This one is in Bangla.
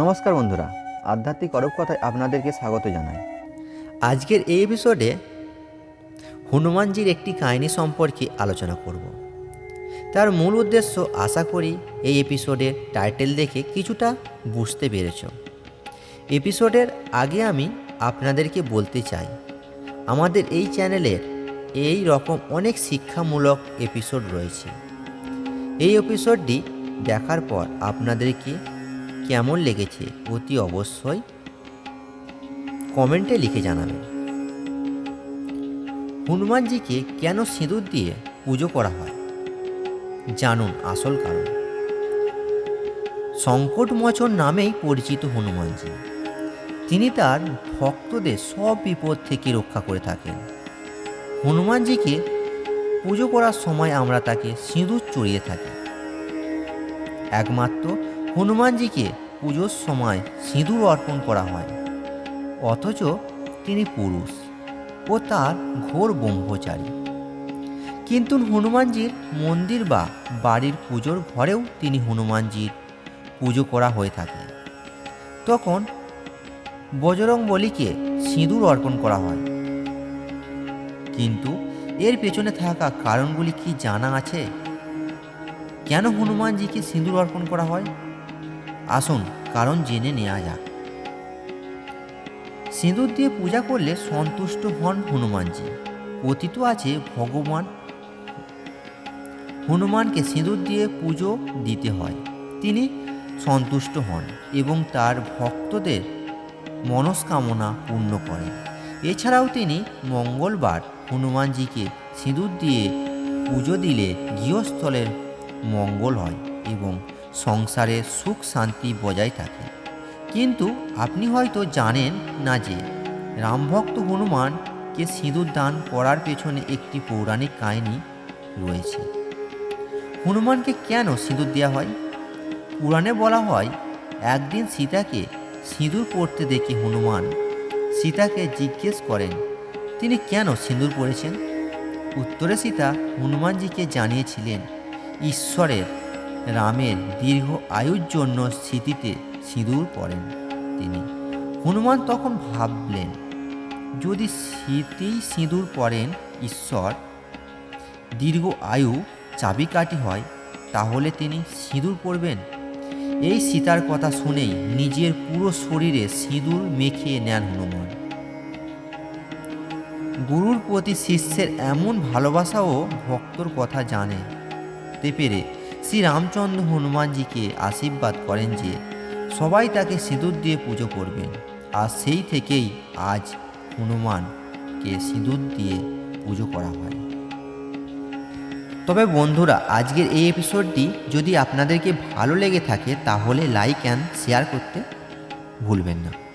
নমস্কার বন্ধুরা, আধ্যাত্মিক অরব কথায় আপনাদেরকে স্বাগত জানাই। আজকের এই এপিসোডে হনুমানজির একটি কাহিনী সম্পর্কে আলোচনা করব। তার মূল উদ্দেশ্য আশা করি এই এপিসোডের টাইটেল দেখে কিছুটা বুঝতে পেরেছ। এপিসোডের আগে আমি আপনাদেরকে বলতে চাই, আমাদের এই চ্যানেলের এই রকম অনেক শিক্ষামূলক এপিসোড রয়েছে। এই এপিসোডটি দেখার পর আপনাদেরকে কেমন লেগেছে অতি অবশ্যই কমেন্টে লিখে জানাবেন। হনুমানজিকে কেন সিঁদুর দিয়ে পুজো করা হয়? জানুন আসল কারণ। সংকটমোচন নামেই পরিচিত হনুমানজি। তিনি তার ভক্তদের সব বিপদ থেকে রক্ষা করে থাকেন। হনুমানজিকে পুজো করার সময় আমরা তাকে সিঁদুর চড়িয়ে থাকি। একমাত্র হনুমানজিকে পুজোর সময় সিঁদুর অর্পণ করা হয়। অথচ তিনি পুরুষ ও তার ঘোর ব্রহ্মচারী। কিন্তু হনুমানজির মন্দির বা বাড়ির পুজোর ঘরেও তিনি হনুমানজির পুজো করা হয়ে থাকে। তখন বজরং বলিকে সিঁদুর অর্পণ করা হয়। কিন্তু এর পেছনে থাকা কারণগুলি কি জানা আছে? কেন হনুমানজিকে সিঁদুর অর্পণ করা হয়? আসুন, কারণ জেনে নেওয়া যাক। সিঁদুর দিয়ে পূজা করলে সন্তুষ্ট হন হনুমানজি। কথিত আছে, ভগবান হনুমানকে সিঁদুর দিয়ে পুজো দিতে হয়। তিনি সন্তুষ্ট হন এবং তার ভক্তদের মনস্কামনা পূর্ণ করেন। এছাড়াও তিনি মঙ্গলবার হনুমানজিকে সিঁদুর দিয়ে পুজো দিলে গৃহস্থলের মঙ্গল হয় এবং সংসারে সুখ শান্তি বজায় থাকে। কিন্তু আপনি হয়তো জানেন না যে রামভক্ত হনুমানকে সিঁদুর দান করার পেছনে একটি পৌরাণিক কাহিনী রয়েছে। হনুমানকে কেন সিঁদুর দেওয়া হয়? পুরাণে বলা হয়, একদিন সীতাকে সিঁদুর পরতে দেখে হনুমান সীতাকে জিজ্ঞেস করেন, তিনি কেন সিঁদুর পরেছেন? উত্তরে সীতা হনুমানজিকে জানিয়েছিলেন, ঈশ্বরের রামের দীর্ঘ আয়ুর জন্য স্মৃতিতে সিঁদুর পরেন তিনি। হনুমান তখন ভাবলেন, যদি স্মৃতিই সিঁদুর পরেন ঈশ্বর, দীর্ঘ আয়ু চাবিকাঠি হয়, তাহলে তিনি সিঁদুর পরবেন? এই সীতার কথা শুনেই নিজের পুরো শরীরে সিঁদুর মেখে নেন হনুমান। গুরুর প্রতি শিষ্যের এমন ভালোবাসা ও ভক্তর কথা জানে। তে পেরে শ্রী রামচন্দ্র হনুমানজিকে আশীর্বাদ করেন যে সবাই তাকে সিঁদুর দিয়ে পুজো করবেন। আর সেই থেকেই আজ হনুমানকে সিঁদুর দিয়ে পুজো করা হয়। তবে বন্ধুরা, আজকের এই এপিসোডটি যদি আপনাদেরকে ভালো লেগে থাকে, তাহলে লাইক অ্যান্ড শেয়ার করতে ভুলবেন না।